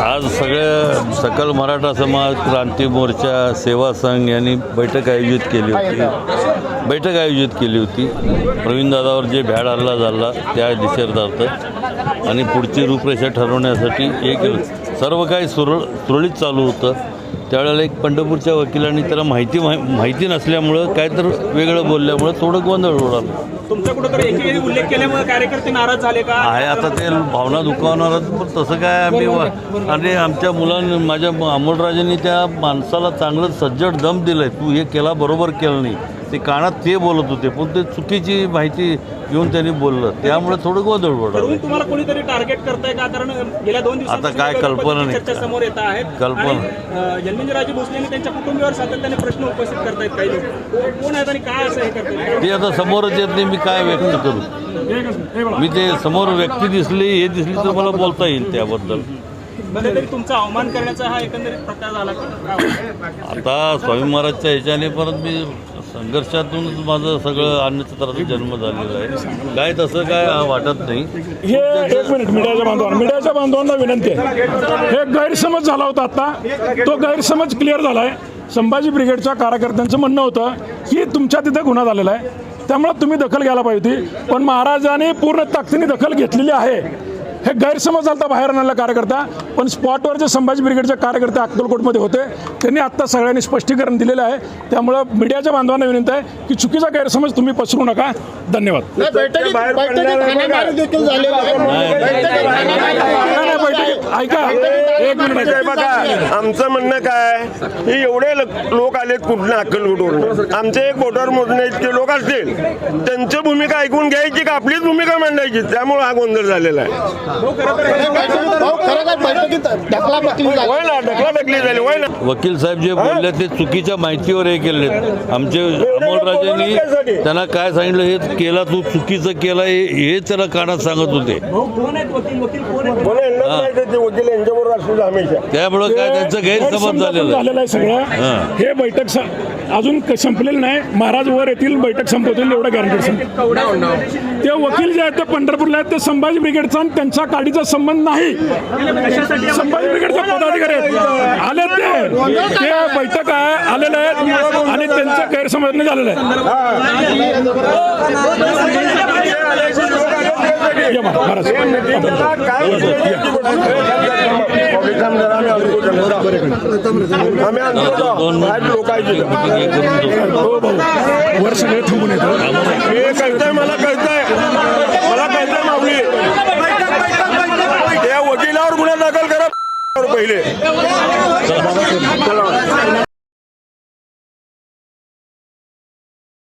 आज सगळं सकल मराठा समाज क्रांती मोर्चा सेवा संघ यांनी बैठक आयोजित केली होती. बैठक आयोजित केली होती. प्रवीण दादावर जे भ्याड हल्ला झाला त्या निषेधार्थ आणि पुढची रूपरेषा ठरवण्यासाठी एक सर्व काही सुरळ सुरळीत चालू होतं. त्यावेळेला एक पंढरपूरच्या वकिलांनी त्याला माहिती माहि- माहिती नसल्यामुळं काय तर वेगळं बोलल्यामुळं थोडं गोंधळ उडाला. तुमचा कुठंतरी उल्लेख केल्यामुळे कार्यकर्ते नाराज झाले का? आहे आता ते भावना दुखावणारच पण तसं काय आम्ही आणि आमच्या मुलांनी माझ्या अमोलराजेंनी त्या माणसाला चांगलं सज्जड दम दिलं आहे तू हे केला बरोबर केलं नाही. ते कानात ते बोलत होते पण ते चुकीची माहिती घेऊन त्यांनी बोललं. त्यामुळे थोडं गोंधळ तुम्हाला कोणीतरी टार्गेट करताय का? कारण गेल्या दोन दिवसांपासून आता काय कल्पना नाही. समोर येत आहेत. कल्पना. जन्मेजयराजे भोसले यांनी त्यांच्या कुटुंबियावर सातत्याने प्रश्न उपस्थित करतायत काही लोक. कोण आहेत आणि काय असं हे करतात ते आता समोरच येत नाही मी काय व्यक्त करू? मी ते समोर व्यक्ती दिसली हे दिसली तर मला बोलता येईल त्याबद्दल. तरी तुमचा अवमान करण्याचा हा एकंदरीत प्रकार झाला का? काय वाटतं? आता स्वामी महाराजच्या ह्याच्याने परत मी संघर्षातूनच माझं सगळं अन्नछत्राचा जन्म झालेला आहे. काय तसं काय वाटत नाही. हे एक मिनिट मीडियाच्या बांधवांना मीडियाच्या बांधवांना विनंती आहे. हे गैरसमज झाला होता आता. तो गैरसमज क्लिअर झाला आहे संभाजी ब्रिगेडच्या कार्यकर्त्यांचं म्हणणं होतं की तुमच्या तिथे गुन्हा झालेला आहे. त्यामुळे तुम्ही दखल घ्यायला पाहिजे होती. पण महाराजांनी पूर्ण ताकदीने दखल घेतलेली आहे. हे गैरसमज झाला बाहेर आणलेला कार्यकर्ता पण स्पॉटवर जे संभाजी ब्रिगेडचे कार्यकर्ते अक्कलकोटमध्ये होते. त्यांनी आत्ता सगळ्यांनी स्पष्टीकरण दिलेलं आहे. त्यामुळं मीडियाच्या बांधवांना विनंती आहे की चुकीचा गैरसमज तुम्ही पसरू नका. धन्यवाद. ऐका एक मिनिट. बघा आमचं म्हणणं काय? हे एवढे लोक आलेत कुठलं अक्कलकोटवरून? आमचे एक वोटर मोजणे इतके लोक असतील. त्यांची भूमिका ऐकून घ्यायची का? आपलीच भूमिका मांडायची. त्यामुळे हा गोंधळ झालेला आहे. वकील साहेब जे बोलले ते चुकीच्या माहितीवर हे केले आमचे अमोलराजेंनी त्यांना काय सांगितलं हे केला तू चुकीचं केलं हे हे त्याला कानात सांगत होते. कोण आहेत वकील? वकील कोण आहेत? मला यांनाच माहिती आहे ते वकील यांच्याबरोबर असतो हमेशा त्यामुळं काय त्यांचं गैरसमज झालेलं हां. हे बैठक स- अजून क- संपलेलं नाही. महाराज वर येतील बैठक संपवतील एवढं गॅरंटी ते वकील जे आहेत ते पंढरपूरला आहेत ते संभाजी ब्रिगेडचा आणि त्यांच्या काडीचा संबंध नाही. संभाजी ब्रिगेडचे पदाधिकारी आहेत. आले ते. ते बैठक आहे आलेले आहेत आणि त्यांचं गैरसमज नाही झालेलं आहे. हे हो. भाऊ वर सगळे थांबून येतात हे कळतंय मला कळतंय. मला कळतंय माऊली. त्या वकिलावर गुन्हा दाखल करा पहिले.